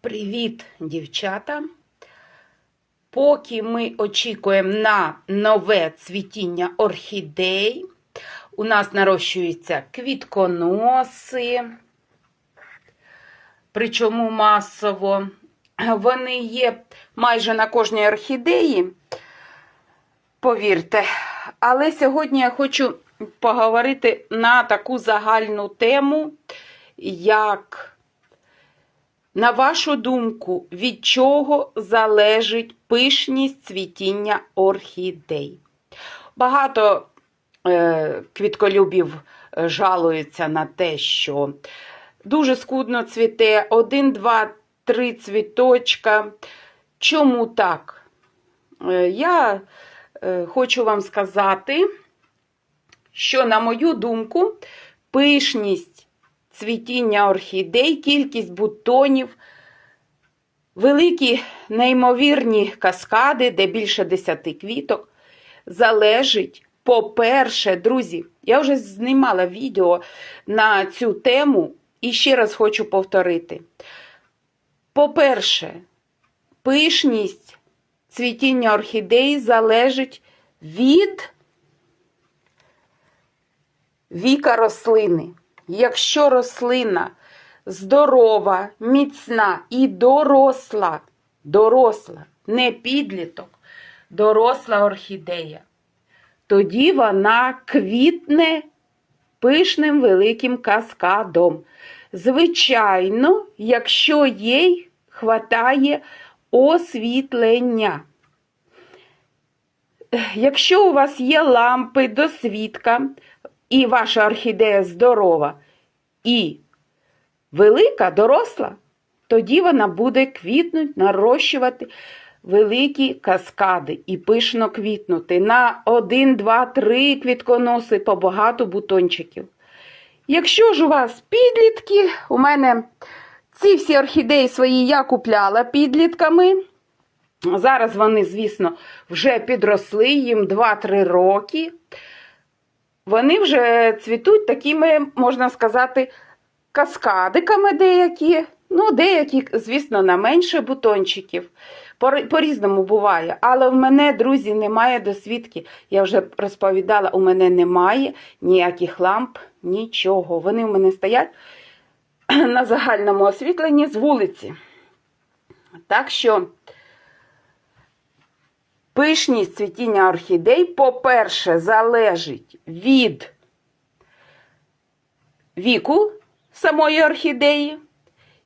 Привіт, дівчата! Поки ми очікуємо на нове цвітіння орхідей, у нас нарощуються квітконоси, причому масово. Вони є майже на кожній орхідеї, повірте. Але сьогодні я хочу поговорити на таку загальну тему, як на вашу думку, від чого залежить пишність цвітіння орхідей? Багато е, квітколюбів е, жалуються на те, що дуже скудно цвіте один, два, три цвіточка. Чому так? Е, я е, хочу вам сказати, що, на мою думку, пишність цвітіння орхідей, кількість бутонів, великі неймовірні каскади, де більше 10 квіток, залежить, по-перше, друзі, я вже знімала відео на цю тему і ще раз хочу повторити. По-перше, пишність цвітіння орхідей залежить від віка рослини. Якщо рослина здорова, міцна і доросла, доросла, не підліток, доросла орхідея, тоді вона квітне пишним великим каскадом. Звичайно, якщо їй хватає освітлення. Якщо у вас є лампи до свідка, і ваша орхідея здорова і велика, доросла, тоді вона буде квітнуть, нарощувати великі каскади і пишно квітнути на 1, 2, 3 квітконоси по багато бутончиків. Якщо ж у вас підлітки, у мене ці всі орхідеї свої я купляла підлітками. Зараз вони, звісно, вже підросли їм 2-3 роки вони вже цвітуть такими, можна сказати, каскадиками деякі. Ну, деякі, звісно, на менше бутончиків. По-різному буває. Але в мене, друзі, немає досвідки. Я вже розповідала, у мене немає ніяких ламп, нічого. Вони в мене стоять на загальному освітленні з вулиці. Так що. Пишність цвітіння орхідей, по-перше, залежить від віку самої орхідеї.